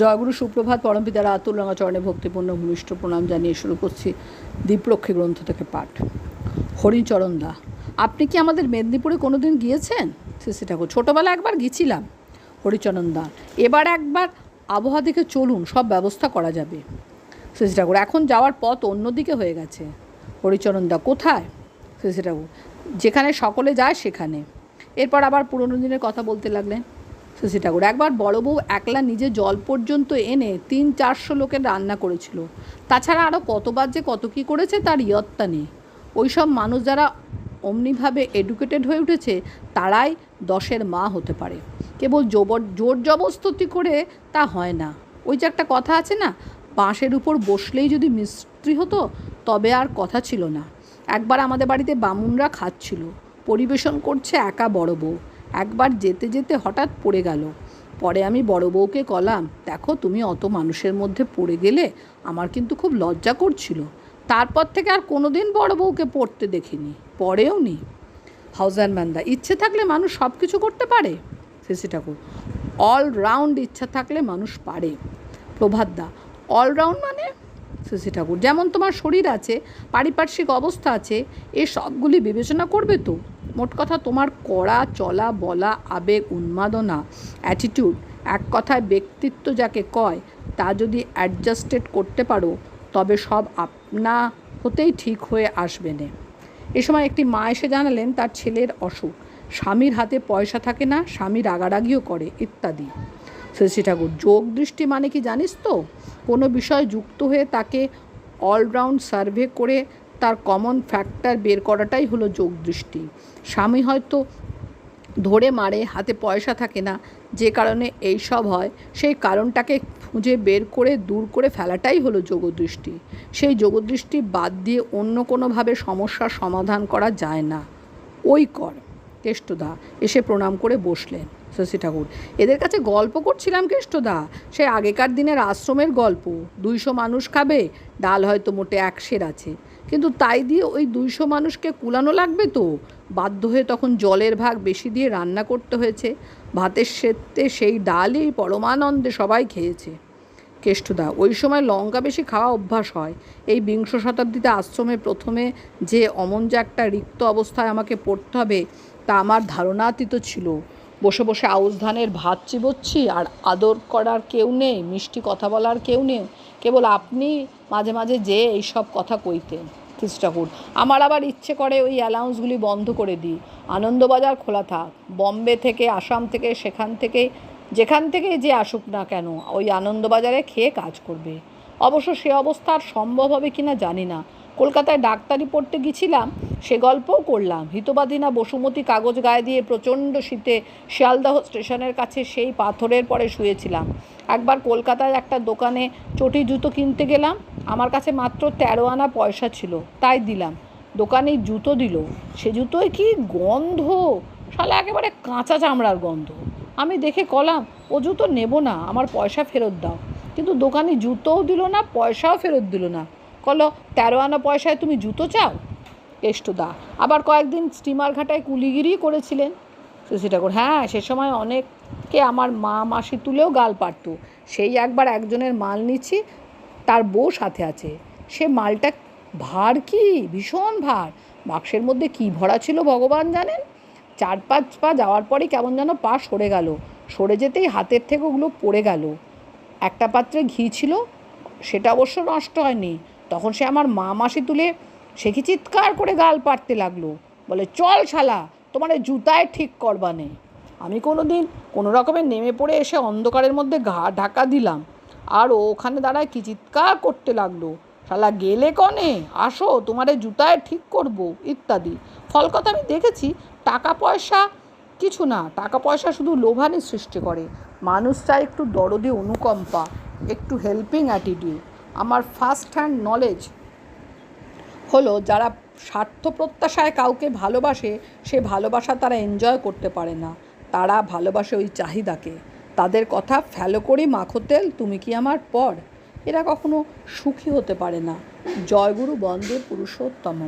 জয়গুরু সুপ্রভাত পরমপিতার আতুল রাঙাচরণে ভক্তিপূর্ণ ভূমিষ্ঠ প্রণাম জানিয়ে শুরু করছি দীপরক্ষী গ্রন্থ থেকে পাঠ। হরিচরণ দা, আপনি কি আমাদের মেদিনীপুরে কোনো দিন গিয়েছেন শ্রী ঠাকুর ছোটোবেলা একবার গিয়েছিলাম। হরিচরণ দা, এবার একবার আবহাওয়া দেখে চলুন, সব ব্যবস্থা করা যাবে। শ্রী ঠাকুর এখন যাওয়ার পথ অন্যদিকে হয়ে গেছে। হরিচরণ দা কোথায়? শ্রী ঠাকুর যেখানে সকলে যায় সেখানে। এরপর আবার পুরনো দিনের কথা বলতে লাগলেন। শশী ঠাকুর। একবার বড় বউ একলা নিজে জল পর্যন্ত এনে তিন চারশো লোকের রান্না করেছিল। তাছাড়া আরও কতবার যে কত কী করেছে তার ইয়ত্তা নেই। ওই সব মানুষ যারা অমনিভাবে এডুকেটেড হয়ে উঠেছে, তারাই দশের মা হতে পারে। কেবল জবর জোর জবরদস্তি করে তা হয় না। ওই যে একটা কথা আছে না, বাঁশের উপর বসলেই যদি মিস্ত্রি হতো, তবে আর কথা ছিল না। একবার আমাদের বাড়িতে বামুনরা খাচ্ছিল। পরিবেশন করছে একা বড় বউ। একবার যেতে যেতে হঠাৎ পড়ে গেল। পরে আমি বড় বউকে কলাম, দেখো, তুমি অত মানুষের মধ্যে পড়ে গেলে আমার কিন্তু খুব লজ্জা করছিল। তারপর থেকে আর কোনো দিন বড় বউকে পড়তে দেখিনি পরেও নি। হাউজার ম্যান্দা, ইচ্ছে থাকলে মানুষ সব কিছু করতে পারে? সিসি ঠাকুর অলরাউন্ড ইচ্ছা থাকলে মানুষ পারে। প্রভাত দা অলরাউন্ড মানে? সিসি ঠাকুর, যেমন তোমার শরীর আছে, পারিপার্শ্বিক অবস্থা আছে, এ সবগুলি বিবেচনা করবে তো? মোট কথা তোমার কড়া, চলা, বলা, আবেগ, উন্মাদনা অ্যাটিটিউড এক কথায় ব্যক্তিত্ব যাকে কয়, তা যদি অ্যাডজাস্টেড করতে পারো, তবে সব আপনা হতেই ঠিক হয়ে আসবে না। এ সময় একটি মা এসে জানালেন, তার ছেলের অসুখ। স্বামীর হাতে পয়সা থাকে না, স্বামী রাগারাগিও করে, ইত্যাদি। শ্রী ঠাকুর, যোগ দৃষ্টি মানে কি জানিস তো? কোনো বিষয় যুক্ত হয়ে তাকে অলরাউন্ড সার্ভে করে তার কমন ফ্যাক্টর বের করাটাই হলো যোগ দৃষ্টি। স্বামী হয়তো ধরে মারে, হাতে পয়সা থাকে না, যে কারণে এই সব হয়, সেই কারণটাকে খুঁজে বের করে, দূর করে ফেলাটাই হলো যোগদৃষ্টি সেই যোগদৃষ্টি বাদ দিয়ে অন্য কোনোভাবে সমস্যার সমাধান করা যায় না। ওই কর কেষ্টদা এসে প্রণাম করে বসলেন। শশী ঠাকুর। এদের কাছে গল্প করছিলাম কেষ্টদা সে আগেকার দিনের আশ্রমের গল্প। দুইশো মানুষ খাবে, ডাল হয়তো মোটে এক সের আছে। কিন্তু তাই দিয়ে ওই দুইশো মানুষকে কুলানো লাগবে তো? বাধ্য হয়ে তখন জলের ভাগ বেশি দিয়ে রান্না করতে হয়েছে। ভাতের সেতে সেই ডালই পরমানন্দে সবাই খেয়েছে। কেষ্টদা ওই সময় লঙ্কা বেশি খাওয়া অভ্যাস হয়। এই বিংশ শতাব্দীতে আশ্রমে প্রথমে যে অমন যে একটা রিক্ত অবস্থায় আমাকে পড়তে হবে, তা আমার ধারণাতীত ছিল। বসে বসে আউশ ধানের ভাত চিবোচ্ছি, আর আদর করার কেউ নেই, মিষ্টি কথা বলার কেউ নেই। কেবল আপনি মাঝে মাঝে যে এইসব কথা কইতেন কৃষ্ণ ঠাকুর আমার আবার ইচ্ছে করে ওই অ্যালাউন্সগুলি বন্ধ করে দিই। আনন্দবাজার খোলা থাক। বম্বে থেকে, আসাম থেকে, সেখান থেকে, যেখান থেকে যে আসুক না কেন, ওই আনন্দবাজারে খেয়ে কাজ করবে। অবশ্য সে অবস্থা আর সম্ভব হবে কি না জানি না। কলকাতায় ডাক্তারি পড়তে গেছিলাম সে গল্পও করলাম। হিতবাদিনা বসুমতী কাগজ গায়ে দিয়ে প্রচণ্ড শীতে শিয়ালদাহ স্টেশনের কাছে সেই পাথরের পরে শুয়েছিলাম। একবার কলকাতায় একটা দোকানে চটি জুতো কিনতে গেলাম। আমার কাছে মাত্র তেরো আনা পয়সা ছিল, তাই দিলাম। দোকানে জুতো দিল। সে জুতোয় কি গন্ধ? শালা একেবারে কাঁচা চামড়ার গন্ধ। আমি দেখে কলাম, ও জুতো নেব না, আমার পয়সা ফেরত দাও। কিন্তু দোকানে জুতোও দিল না, পয়সাও ফেরত দিল না। কলো, তেরো আনা পয়সায় তুমি জুতো চাও? কেষ্টদা আবার কয়েকদিন স্টিমার ঘাটায় কুলিগিরি করেছিলেন। শশী ঠাকুর হ্যাঁ সে সময় অনেককে আমার মা, মাসি তুলেও গাল পারত। সেই একবার একজনের মাল নিচ্ছি, তার বউ সাথে আছে। সে মালটা ভার কি? ভীষণ ভার। বাক্সের মধ্যে কি ভরা ছিল ভগবান জানেন? চার পাঁচ পা যাওয়ার পরে কেমন যেন পা সরে গেল। সরে যেতেই হাতের থেকে ওগুলো পড়ে গেল। একটা পাত্রে ঘি ছিল, সেটা অবশ্য নষ্ট হয়নি। তখন সে আমার মা, মাসি তুলে সে কি চিৎকার করে গাল পাড়তে লাগল? বলে, চল শালা, তোমার জুতায় ঠিক করবানে আমি কোনো দিন কোনো রকমের নেমে পড়ে এসে অন্ধকারের মধ্যে ঘা ঢাকা দিলাম। আর ও ওখানে দাঁড়ায় কি চিৎকার করতে লাগল? শালা, গেলে কনে? আসো, তোমারে জুতায় ঠিক করব, ইত্যাদি। ফল কথা আমি দেখেছি, টাকা পয়সা কিছু না, টাকা পয়সা শুধু লোভানি সৃষ্টি করে। মানুষ চায় একটু দরদে অনুকম্পা, একটু হেল্পিং অ্যাটিটিউড আমার ফার্স্ট হ্যান্ড নলেজ হলো, যারা স্বার্থ প্রত্যাশায় কাউকে ভালোবাসে, সে ভালোবাসা তারা এনজয় করতে পারে না। তারা ভালোবাসে ওই চাহিদাকে। তাদের কথা ফ্যালো করি মাখো তেল, তুমি কি আমার পর? এরা কখনো সুখী হতে পারে না। জয়গুরু বন্দে পুরুষোত্তম